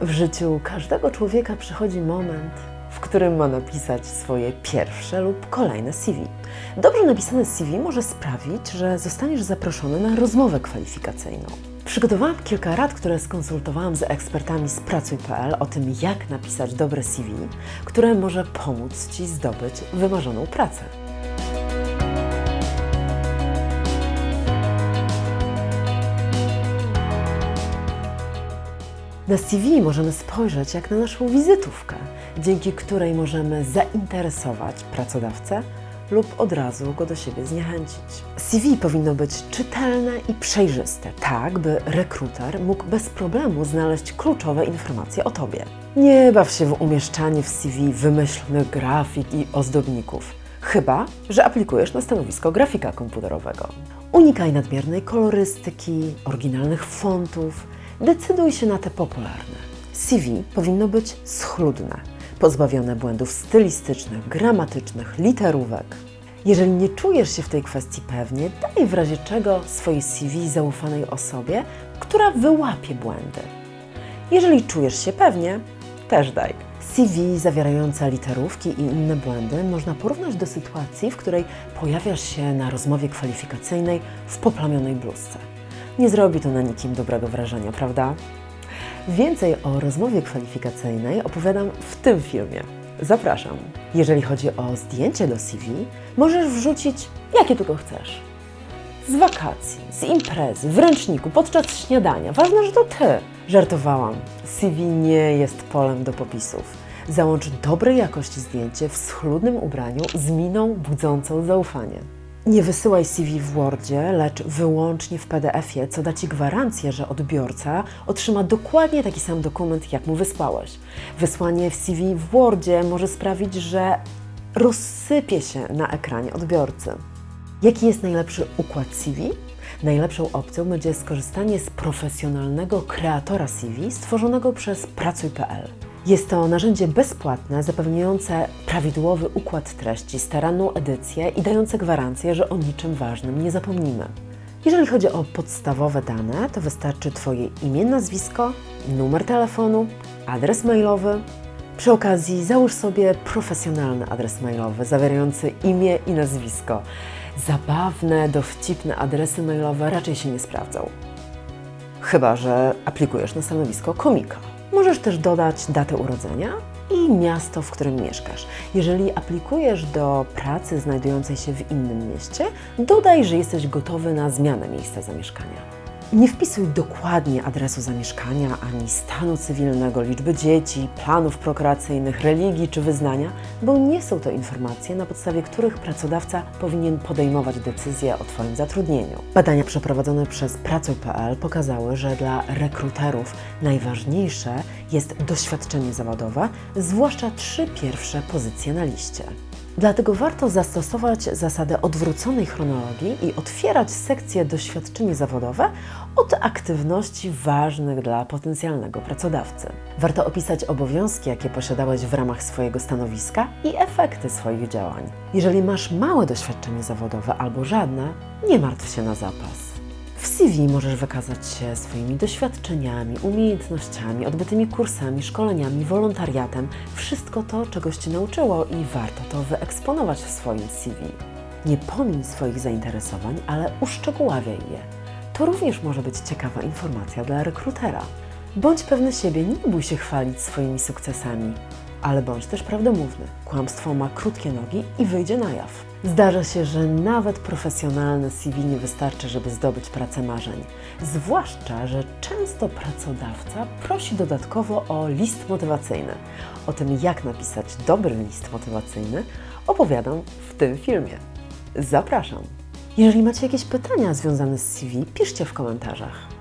W życiu każdego człowieka przychodzi moment, w którym ma napisać swoje pierwsze lub kolejne CV. Dobrze napisane CV może sprawić, że zostaniesz zaproszony na rozmowę kwalifikacyjną. Przygotowałam kilka rad, które skonsultowałam z ekspertami z Pracuj.pl o tym, jak napisać dobre CV, które może pomóc Ci zdobyć wymarzoną pracę. Na CV możemy spojrzeć jak na naszą wizytówkę, dzięki której możemy zainteresować pracodawcę lub od razu go do siebie zniechęcić. CV powinno być czytelne i przejrzyste, tak by rekruter mógł bez problemu znaleźć kluczowe informacje o Tobie. Nie baw się w umieszczanie w CV wymyślnych grafik i ozdobników, chyba że aplikujesz na stanowisko grafika komputerowego. Unikaj nadmiernej kolorystyki, oryginalnych fontów, decyduj się na te popularne. CV powinno być schludne, pozbawione błędów stylistycznych, gramatycznych, literówek. Jeżeli nie czujesz się w tej kwestii pewnie, daj w razie czego swoje CV zaufanej osobie, która wyłapie błędy. Jeżeli czujesz się pewnie, też daj. CV zawierające literówki i inne błędy można porównać do sytuacji, w której pojawiasz się na rozmowie kwalifikacyjnej w poplamionej bluzce. Nie zrobi to na nikim dobrego wrażenia, prawda? Więcej o rozmowie kwalifikacyjnej opowiadam w tym filmie. Zapraszam. Jeżeli chodzi o zdjęcie do CV, możesz wrzucić jakie tylko chcesz. Z wakacji, z imprezy, w ręczniku, podczas śniadania. Ważne, że to ty. Żartowałam. CV nie jest polem do popisów. Załącz dobrej jakości zdjęcie w schludnym ubraniu z miną budzącą zaufanie. Nie wysyłaj CV w Wordzie, lecz wyłącznie w PDF-ie, co da Ci gwarancję, że odbiorca otrzyma dokładnie taki sam dokument, jak mu wysłałeś. Wysłanie w CV w Wordzie może sprawić, że rozsypie się na ekranie odbiorcy. Jaki jest najlepszy układ CV? Najlepszą opcją będzie skorzystanie z profesjonalnego kreatora CV stworzonego przez Pracuj.pl. Jest to narzędzie bezpłatne, zapewniające prawidłowy układ treści, staranną edycję i dające gwarancję, że o niczym ważnym nie zapomnimy. Jeżeli chodzi o podstawowe dane, to wystarczy Twoje imię, nazwisko, numer telefonu, adres mailowy. Przy okazji załóż sobie profesjonalny adres mailowy zawierający imię i nazwisko. Zabawne, dowcipne adresy mailowe raczej się nie sprawdzą. Chyba, że aplikujesz na stanowisko komika. Możesz też dodać datę urodzenia i miasto, w którym mieszkasz. Jeżeli aplikujesz do pracy znajdującej się w innym mieście, dodaj, że jesteś gotowy na zmianę miejsca zamieszkania. Nie wpisuj dokładnie adresu zamieszkania, ani stanu cywilnego, liczby dzieci, planów prokreacyjnych, religii czy wyznania, bo nie są to informacje, na podstawie których pracodawca powinien podejmować decyzję o Twoim zatrudnieniu. Badania przeprowadzone przez Pracuj.pl pokazały, że dla rekruterów najważniejsze jest doświadczenie zawodowe, zwłaszcza trzy pierwsze pozycje na liście. Dlatego warto zastosować zasadę odwróconej chronologii i otwierać sekcję doświadczenie zawodowe od aktywności ważnych dla potencjalnego pracodawcy. Warto opisać obowiązki, jakie posiadałeś w ramach swojego stanowiska i efekty swoich działań. Jeżeli masz małe doświadczenie zawodowe albo żadne, nie martw się na zapas. W CV możesz wykazać się swoimi doświadczeniami, umiejętnościami, odbytymi kursami, szkoleniami, wolontariatem. Wszystko to, czegoś Cię nauczyło i warto to wyeksponować w swoim CV. Nie pomiń swoich zainteresowań, ale uszczegóławiaj je. To również może być ciekawa informacja dla rekrutera. Bądź pewny siebie, nie bój się chwalić swoimi sukcesami, ale bądź też prawdomówny. Kłamstwo ma krótkie nogi i wyjdzie na jaw. Zdarza się, że nawet profesjonalne CV nie wystarczy, żeby zdobyć pracę marzeń. Zwłaszcza, że często pracodawca prosi dodatkowo o list motywacyjny. O tym, jak napisać dobry list motywacyjny, opowiadam w tym filmie. Zapraszam! Jeżeli macie jakieś pytania związane z CV, piszcie w komentarzach.